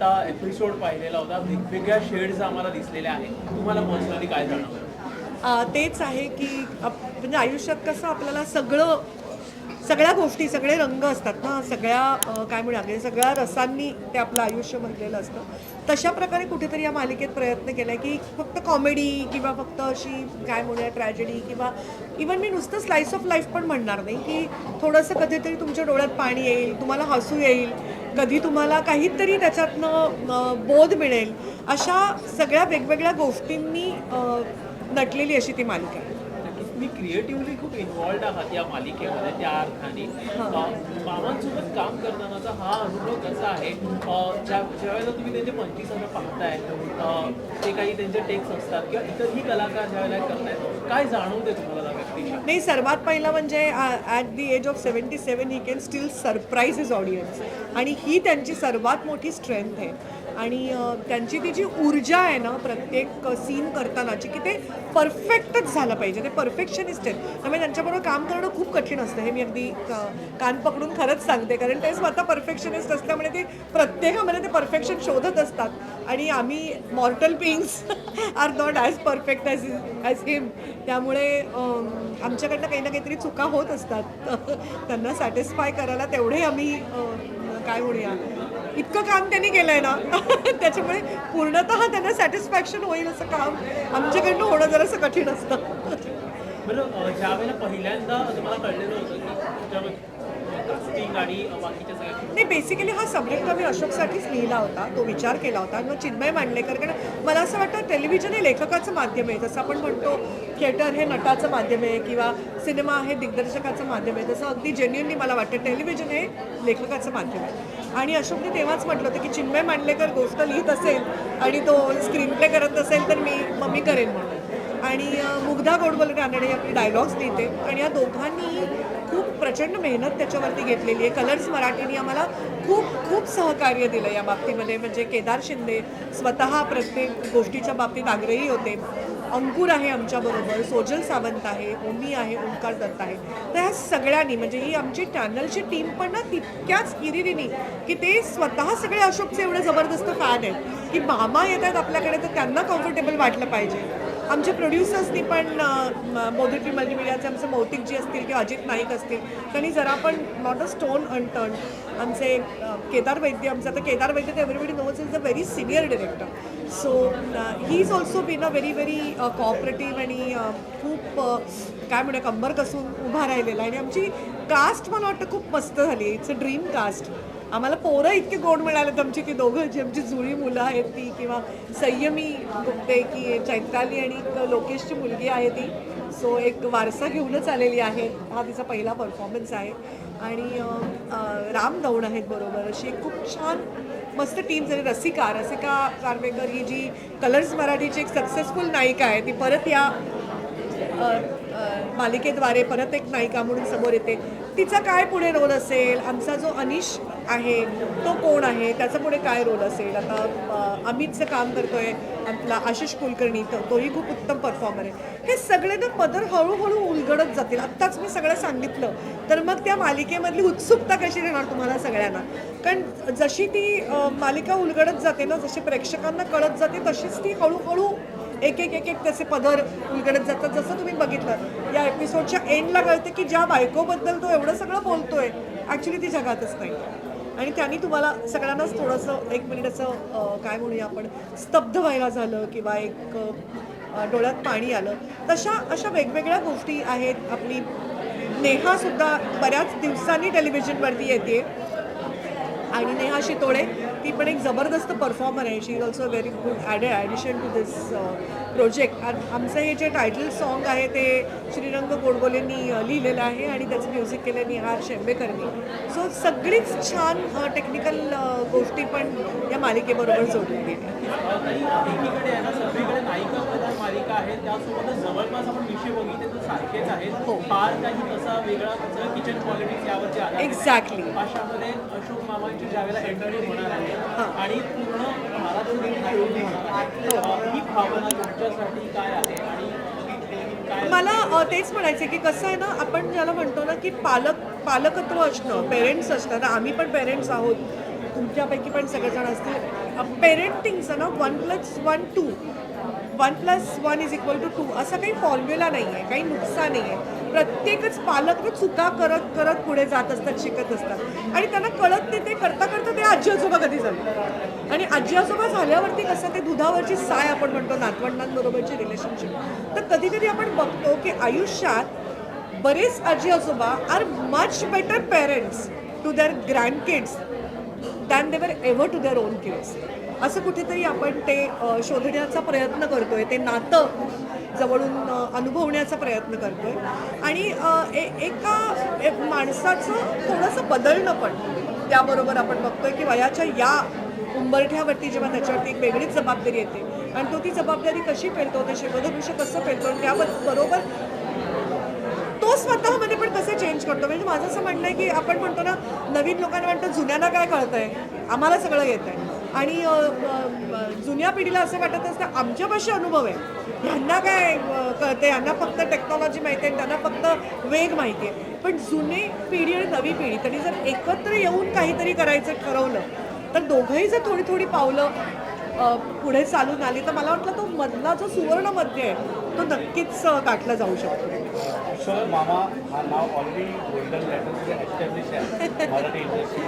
आत्ता एपिसोड पाहिलेला होता. वेगवेगळ्या शेड्स आम्हाला दिसलेल्या आहेत. तुम्हाला पर्सनली काय जाणवलं? तेच आहे की आप- म्हणजे आयुष्यात कसं आपल्याला सगळं सगळ्या गोष्टी सगळे रंग असतात ना सगळ्या काय म्हणू म्हणजे सगळ्या रसांनी ते आपलं आयुष्य भरलेलं असतं. तशा प्रकारे कुठेतरी या मालिकेत प्रयत्न केला की फक्त कॉमेडी किंवा फक्त अशी काय म्हणूया ट्रॅजेडी किंवा इवन मी नुसतं स्लाईस ऑफ लाईफ पण म्हणणार नाही की थोडंसं कधीतरी तुमच्या डोळ्यात पाणी येईल तुम्हाला हसू येईल कधी तुम्हाला काहीतरी त्याच्यातनं बोध मिळेल अशा सगळ्या वेगवेगळ्या गोष्टींनी नटलेली अशी ती मालिका आहे. तुम्ही क्रिएटिव्हली खूप इन्व्हॉल्ड आहात या मालिकेमध्ये त्या अर्थाने. मामांसोबत काम करतानाचा हा अनुभव कसा आहे? ज्या ज्यावेळेला तुम्ही त्यांचे पंचवीस हजार पाहताय ते काही त्यांचे टेक्स असतात किंवा इतरही कलाकार ज्यावेळेला करतायत काय जाणवते तुम्हाला नाही सर्वात पहिलं म्हणजे at the age of seventy seven he can still surprise his audience आणि ही त्यांची सर्वात मोठी स्ट्रेंथ आहे. आणि त्यांची ती जी ऊर्जा आहे ना प्रत्येक सीन करतानाची की ते परफेक्टच झालं पाहिजे. ते परफेक्शनिस्ट आहेत. त्यामुळे त्यांच्याबरोबर काम करणं खूप कठीण असतं. हे मी अगदी कान पकडून खरंच सांगते. कारण ते स्वतः परफेक्शनिस्ट असल्यामुळे ते प्रत्येकामध्ये ते परफेक्शन शोधत असतात. आणि आम्ही mortal beings are not as perfect as as him त्यामुळे आमच्याकडनं काही ना काहीतरी चुका होत असतात. त्यांना सॅटिस्फाय करायला तेवढे आम्ही काय म्हणूया इतकं काम त्यांनी केलं आहे ना त्याच्यामुळे पूर्णतः त्यांना सॅटिस्फॅक्शन होईल असं काम आमच्याकडनं होणं जरासं कठीण असतं. बरं पहिल्यांदा तुम्हाला कळलेलं होतं नाही बेसिकली हा सब्जेक्ट मी अशोकसाठीच लिहिला होता तो विचार केला होता. आणि मग चिन्मय मांडलेकर कारण मला असं वाटतं टेलिव्हिजन हे लेखकाचं माध्यम आहे. जसं आपण म्हणतो थिएटर हे नटाचं माध्यम आहे किंवा सिनेमा हे दिग्दर्शकाचं माध्यम आहे. तसं अगदी जेन्युअनली मला वाटतं टेलिव्हिजन हे लेखकाचं माध्यम आहे. आणि अशोकने तेव्हाच म्हटलं होतं की चिन्मय मांडलेकर गोष्ट लिहित असेल आणि तो स्क्रीन प्ले करत असेल तर मी मग मी करेन म्हणून. आणि मुग्धा गोडबोल रानडे आपली डायलॉग्स लिहिते. आणि या दोघांनी खूप प्रचंड मेहनत त्याच्यावरती घेतलेली आहे. कलर्स मराठीने आम्हाला खूप खूप सहकार्य दिलं या बाबतीमध्ये. म्हणजे केदार शिंदे स्वतः प्रत्येक गोष्टीच्या बाबतीत आग्रही होते. अंकुर आहे आमच्याबरोबर सोजल सावंत आहे ओमी आहे ओंकार दत्त आहे. तर ह्या सगळ्यांनी म्हणजे ही आमची चॅनलची टीम पण ना तितक्याच हिरिरीनी की ते स्वतः सगळे अशोकचे एवढे जबरदस्त फॅन आहेत की मामा येतात आपल्याकडे तर त्यांना कम्फर्टेबल वाटलं पाहिजे. आमच्या प्रोड्युसर्सनी पण मोदिटी मल्टीमिडियाचे आमचे मौतिकजी असतील किंवा अजित नाईक असतील. त्यांनी जरा पण नॉट अ स्टोन अनटर्न आमचे केदार वैद्य आमचं आता केदार वैद्य तर everybody knows is a very senior director so he is also been a very very cooperative आणि खूप काय म्हणूया कंबर कसून उभा राहिलेला आणि आमची कास्ट मला वाटतं खूप मस्त झाली इट्स अ ड्रीम कास्ट आम्हाला पोरं इतके गोड मिळालेत आमची की दोघं जी आमची जुळी मुलं आहेत ती किंवा संयमी बघते की चैत्राली आणि एक लोकेशची मुलगी आहे ती. सो एक वारसा घेऊनच आलेली आहे. हा तिचा पहिला परफॉर्मन्स आहे. आणि राम दौड आहेत बरोबर. अशी एक खूप छान मस्त टीम झाली. रसिका रसिका कारवेकर ही जी कलर्स मराठीची एक सक्सेसफुल नायिका आहे. ती परत या मालिकेद्वारे परत एक नायिका म्हणून समोर येते. तिचा काय पुढे रोल असेल? आमचा जो अनिश आहे तो कोण आहे त्याचा पुढे काय रोल असेल? आता अमितचं काम करतोय आपला आशिष कुलकर्णी तर तोही खूप उत्तम परफॉर्मर आहे. हे सगळे ना पदर हळूहळू उलगडत जातील आत्ताच मी सगळं सांगितलं तर मग त्या मालिकेमधली उत्सुकता कशी राहणार तुम्हाला सगळ्यांना? कारण जशी ती मालिका उलगडत जाते ना जशी प्रेक्षकांना कळत जाते तशीच ती हळूहळू एक एक एक एक त्याचे पदर उलगडत जातात. जसं तुम्ही बघितलं या एपिसोडच्या एंडला कळते की ज्या बायकोबद्दल तो एवढं सगळं बोलतोय ॲक्च्युली ती जगातच नाही. आणि त्यांनी तुम्हाला सगळ्यांनाच थोडंसं एक मिनिटाचं काय म्हणूया आपण स्तब्ध व्हायला झालं किंवा एक डोळ्यात पाणी आलं. तशा अशा वेगवेगळ्या गोष्टी आहेत. आपली नेहासुद्धा बऱ्याच दिवसांनी टेलिव्हिजनवरती येते. आणि नेहा शितोळे ती पण एक जबरदस्त परफॉर्मर आहे. She is also very good ad addition to this project. आमचं हे जे टायटल सॉन्ग आहे ते श्रीरंग गोडबोलेंनी लिहिलेलं आहे आणि त्याचं म्युझिक केलं निहार शेंबेकरनी. सो सगळीच छान टेक्निकल गोष्टी पण या मालिकेबरोबर जोडल्या गेल्या. एक्झॅक्टली आहे आणि पूर्ण मला तेच म्हणायचं की कसं आहे ना आपण ज्याला म्हणतो ना की पालक पालकत्व असणं पेरेंट्स असणं आम्ही पण पेरेंट्स आहोत. तुमच्यापैकी पण सगळेजण असतील. पेरेंटिंगचं ना one plus one two one plus one is equal to two असा काही फॉर्म्युला नाही आहे काही नुकसान नाही आहे प्रत्येकच पालक ना चुका करत करत पुढे जात असतात शिकत असतात. आणि त्यांना कळत नाही ते करता करता ते आजी आजोबा कधी झाले? आणि आजी आजोबा झाल्यावरती कसं ते दुधावरची साय आपण म्हणतो नातवंडांबरोबरची रिलेशनशिप तर कधी कधी आपण बघतो की आयुष्यात बरेच आजी आजोबा are much better parents to their grandkids than they were ever to their own kids असं कुठेतरी आपण ते शोधण्याचा प्रयत्न करतोय ते नातं जवळून अनुभवण्याचा प्रयत्न करतोय. आणि ए- एका एक माणसाचं थोडंसं बदलणं पण त्याबरोबर आपण बघतोय की वयाच्या या उंबरठ्यावरती जेव्हा त्याच्यावरती एक वेगळीच जबाबदारी येते आणि तो ती जबाबदारी कशी पेलतो ते शिवधनुष्य कसं पेलतो आणि त्याबरोबर तो स्वतःमध्ये पण कसं चेंज करतो? म्हणजे माझं असं म्हणणं आहे की आपण म्हणतो ना नवीन लोकांना म्हणतो जुन्यांना काय कळतंय? आम्हाला सगळं येत आहे आणि जुन्या पिढीला असं वाटत असतं आमच्यापाशी अनुभव आहे. ह्यांना काय कळते ह्यांना फक्त टेक्नॉलॉजी माहिती आहे त्यांना फक्त वेग माहिती आहे. पण जुनी पिढी आणि नवी पिढी त्यांनी जर एकत्र येऊन काहीतरी करायचं ठरवलं तर दोघंही जर थोडी थोडी पावलं पुढे चालून आली तर मला वाटलं तो मधला जो सुवर्ण मध्य आहे तो नक्कीच गाठला जाऊ शकतो. अशोक मामा हा नाव ऑलरेडी गोल्डन लेटरमध्ये एस्टॅब्लिश आहे. मराठी इंडस्ट्री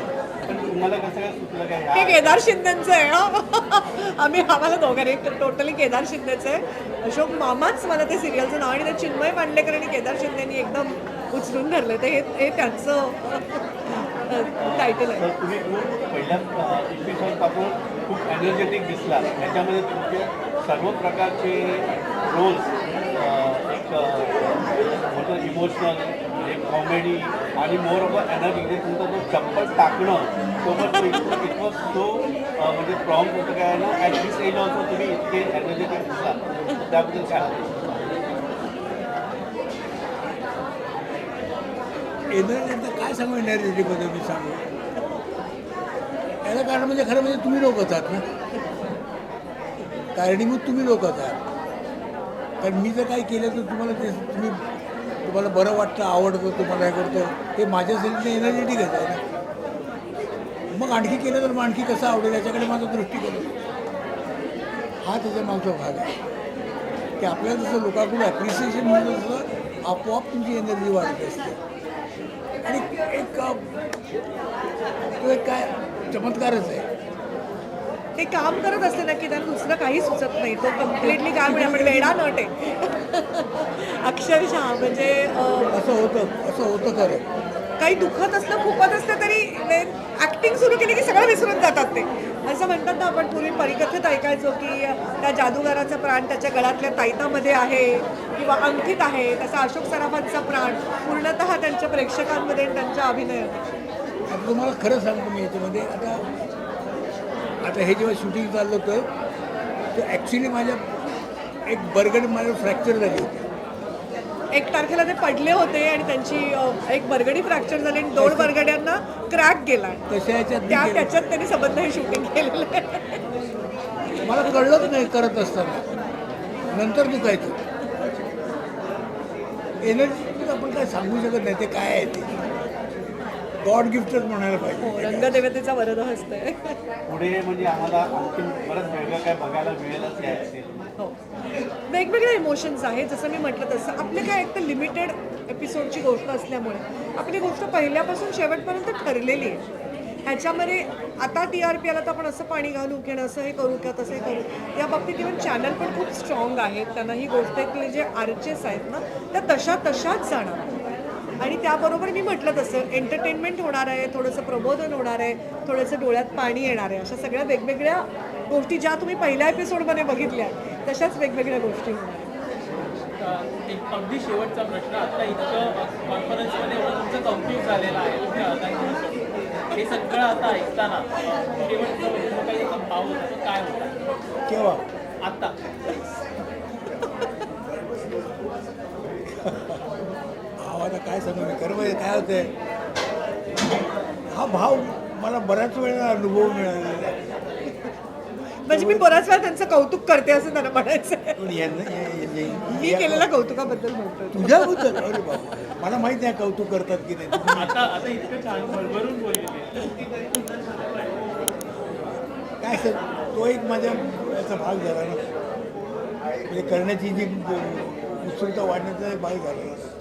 पण तुम्हाला कसं काय सुचलं काय हे केदार शिंदेचं आहे हं. आम्ही आम्हाला दोघांनी टोटली केदार शिंदेचं आहे. अशोक मामाच मला ते सिरियलचं नाव आणि ते चिन्मय पांडेकर आणि केदार शिंदेनी एकदम उचलून धरलं ते हे त्यांचं टायटल आहे. तुम्ही पहिल्या खूप एनर्जेटिक दिसला त्याच्यामध्ये तुमचे सर्व प्रकारचे रोल्स एक मोठं इमोशनल एक कॉमेडी आणि मोर ऑफ एनर्जी तुमचा जो चप्पल टाकणं तो पण इट वॉज सो म्हणजे प्रॉम होतं काय ना ॲट दिस एज ऑल्सो तुम्ही इतके एनर्जेटिक दिसला त्याबद्दल काय एनर्जी म्हणजे काय सांगू एनर्जेटिकबद्दल मी सांगू? याला कारण म्हणजे खरं म्हणजे तुम्ही लोकच आहात ना. कारणीभूत तुम्ही लोकच आहात कारण मी जर काही केलं तर तुम्हाला ते तुम्ही तुम्हाला बरं वाटतं आवडतं तुम्हाला हे करतं. हे माझ्यासाठी एनर्जेटिक आहे ना. मग आणखी केलं तर मग आणखी कसं आवडेल याच्याकडे माझा दृष्टिकोन हा त्याच्या मागचा भाग आहे. की आपल्याला जसं लोकांकडून ॲप्रिसिएशन मिळतं तसं आपोआप तुमची एनर्जी वाढत असते. आणि एक तो एक काय चमत्कारच आहे. ते काम करत असते ना की त्यांना दुसरं काही सुचत नाही. तो कम्प्लिटली काय म्हणजे आपण वेडा नट आहे. अक्षरशः म्हणजे असं होतं असं होतं खरं. काही दुखत असलं खुपत असलं तरी ऍक्टिंग सुरू केली की सगळं विसरून जातात ते. असं म्हणतात ना आपण पूर्वी परिकथेत ऐकायचो की त्या जादूगाराचा प्राण त्याच्या गळ्यातल्या ताईतामध्ये आहे किंवा अंकित आहे तसा अशोक सराफांचा प्राण पूर्णतः त्यांच्या प्रेक्षकांमध्ये त्यांच्या अभिनयात. तुम्हाला खरं सांगतो मी याच्यामध्ये. आता आता हे जेव्हा शूटिंग चाललं होतं तर ॲक्च्युली माझ्या एक बरगड माझ्या फ्रॅक्चर झाली होती. एक तारखेला ते पडले होते आणि त्यांची अं, एक बरगडी फ्रॅक्चर झाली आणि दोन बरगड्यांना क्रॅक गेला. तशा याच्यात मी त्या. त्याच्यात त्यांनी संबंध हे शूटिंग केलेलं आहे. मला कळलंच नाही करत असताना. नंतर दुखायचं एनर्जी आपण काय सांगू शकत नाही ते काय आहे ते? गॉड गिफ्टच म्हणायला हो, पाहिजे रंगदेवतेचा वरद हस्त आहे. पुढे म्हणजे आम्हाला आणखी बरंच वेगळं काय बघायला मिळेलच हो. वेगवेगळे इमोशन्स आहेत जसं मी म्हटलं तसं. आपले काय एक तर लिमिटेड एपिसोडची गोष्ट असल्यामुळे. आपली गोष्ट पहिल्यापासून शेवटपर्यंत ठरलेली आहे. ह्याच्यामध्ये आता टी आर पी आला तर आपण असं पाणी घालू किंवा असं हे करू किंवा तसं हे करू. या बाबतीत इव्हन चॅनल पण खूप स्ट्रॉंग आहेत. त्यांना ही गोष्टीतले जे आर्चेस आहेत ना त्या तशा तशाच जाणार. आणि त्याबरोबर मी म्हटलं तसं एंटरटेनमेंट होणार आहे थोडंसं प्रबोधन होणार आहे थोडंसं डोळ्यात पाणी येणार आहे. अशा सगळ्या वेगवेगळ्या गोष्टी ज्या तुम्ही पहिल्या एपिसोडमध्ये बघितल्या तशाच वेगवेगळ्या गोष्टी होणार आहेत. अगदी शेवटचा प्रश्न आता इतकं कॉन्फरन्समध्ये एवढं तुमचं कंप्लीट झालेलं आहे. हाताने हे सगळं आता ऐकताना शेवटचं म्हणजे काही भाव काय होता केव्हा? आत्ता भाव आता काय सांगू मी? खरं म्हणजे काय होतंय हा भाव मला बऱ्याच वेळेला अनुभव मिळालेला आहे. म्हणजे मी बराच वेळा त्यांचं कौतुक करते असं त्यांना म्हणायचं. आहे. पण यांना- या- या- मी केलेल्या कौतुकाबद्दल म्हणतो तुझ्याबद्दल अरे बाबा. मला माहिती आहे कौतुक करतात की नाही. आता आता इतकं छान भरभरून बोललेले काय सर? तो एक माझ्या याचा भाग झाला ना. म्हणजे करण्याची जी उत्सुकता वाढण्याचा एक भाग झाला